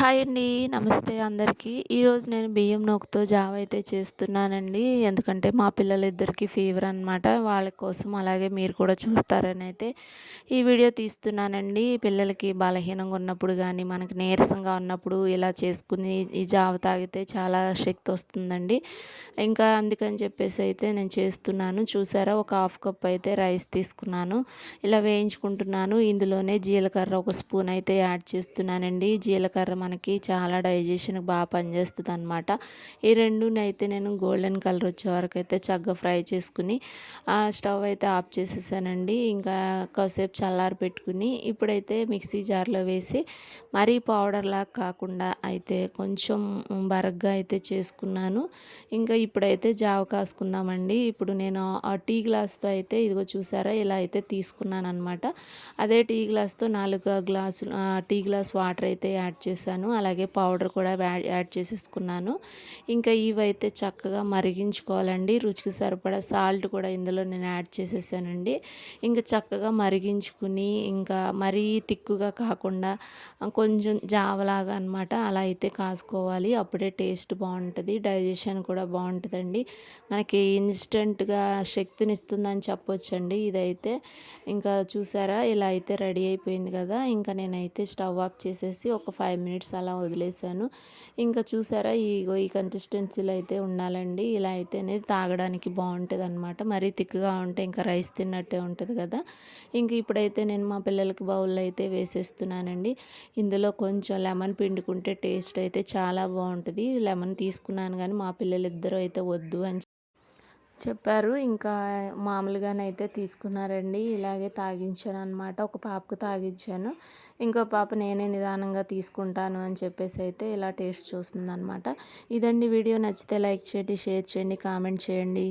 Hi అండి నమస్తే అందరికీ. ఈరోజు నేను బియ్యం నోకుతో జావ అయితే చేస్తున్నానండి. ఎందుకంటే మా పిల్లలిద్దరికీ ఫీవర్ అనమాట వాళ్ళ కోసం అలాగే మీరు కూడా చూస్తారని అయితే ఈ వీడియో తీస్తున్నానండి. పిల్లలకి బలహీనంగా ఉన్నప్పుడు కానీ మనకి నీరసంగా ఉన్నప్పుడు ఇలా చేసుకుని ఈ జావ తాగితే చాలా శక్తి వస్తుందండి. ఇంకా అందుకని చెప్పేసి అయితే నేను చేస్తున్నాను. చూసారా? ఒక హాఫ్ కప్ అయితే రైస్ తీసుకున్నాను. ఇలా వేయించుకుంటున్నాను. ఇందులోనే జీలకర్ర ఒక స్పూన్ అయితే యాడ్ చేస్తున్నానండి. జీలకర్ర మనకి చాలా డైజెషన్కి బాగా పనిచేస్తుంది అనమాట ఈ రెండునైతే నేను గోల్డెన్ కలర్ వచ్చే వరకు అయితే చక్కగా ఫ్రై చేసుకుని ఆ స్టవ్ అయితే ఆఫ్ చేసేసానండి. ఇంకా కాసేపు చల్లారి పెట్టుకుని ఇప్పుడైతే మిక్సీ జార్లో వేసి మరీ పౌడర్లా కాకుండా అయితే కొంచెం బరగ్గా అయితే చేసుకున్నాను. ఇంకా ఇప్పుడైతే జావ కాసుకుందామండి. ఇప్పుడు నేను ఆ టీ గ్లాస్తో అయితే ఇదిగో చూసారా ఇలా అయితే తీసుకున్నాను అనమాట అదే టీ గ్లాస్తో నాలుగు గ్లాసులు టీ గ్లాస్ వాటర్ అయితే యాడ్ చేశాను. చేశాను అలాగే పౌడర్ కూడా యాడ్ చేసేసుకున్నాను. ఇంకా ఇవైతే చక్కగా మరిగించుకోవాలండి. రుచికి సరిపడా సాల్ట్ కూడా ఇందులో నేను యాడ్ చేసేసానండి. ఇంకా చక్కగా మరిగించుకుని ఇంకా మరీ తిక్కుగా కాకుండా కొంచెం జావలాగా అనమాట అలా అయితే కాసుకోవాలి. అప్పుడే టేస్ట్ బాగుంటుంది డైజెషన్ కూడా బాగుంటుందండి. మనకి ఇన్స్టెంట్గా శక్తిని ఇస్తుందని చెప్పొచ్చండి ఇదైతే. ఇంకా చూసారా ఇలా అయితే రెడీ అయిపోయింది కదా. ఇంకా నేనైతే స్టవ్ ఆఫ్ చేసేసి ఒక ఫైవ్ మినిట్స్ మినిట్స్ అలా వదిలేసాను ఇంకా చూసారా ఇగో ఈ కన్సిస్టెన్సీలో అయితే ఉండాలండి. ఇలా అయితే అనేది తాగడానికి బాగుంటుంది అనమాట మరీ థిక్గా ఉంటే ఇంకా రైస్ తిన్నట్టే ఉంటుంది కదా. ఇంక ఇప్పుడైతే నేను మా పిల్లలకి బౌల్లో అయితే వేసేస్తున్నానండి. ఇందులో కొంచెం లెమన్ పిండుకుంటే టేస్ట్ అయితే చాలా బాగుంటుంది. లెమన్ తీసుకున్నాను కానీ మా పిల్లలు అయితే వద్దు అని చెప్పారు. ఇంకా మామూలుగానైతే తీసుకున్నారండి. ఇలాగే తాగించాను అనమాట ఒక పాపకు తాగించాను. ఇంకో పాప నేనే నిదానంగా తీసుకుంటాను అని చెప్పేసి అయితే ఇలా టేస్ట్ చూస్తుంది అనమాట ఇదండి వీడియో. నచ్చితే లైక్ చేయండి షేర్ చేయండి కామెంట్ చేయండి.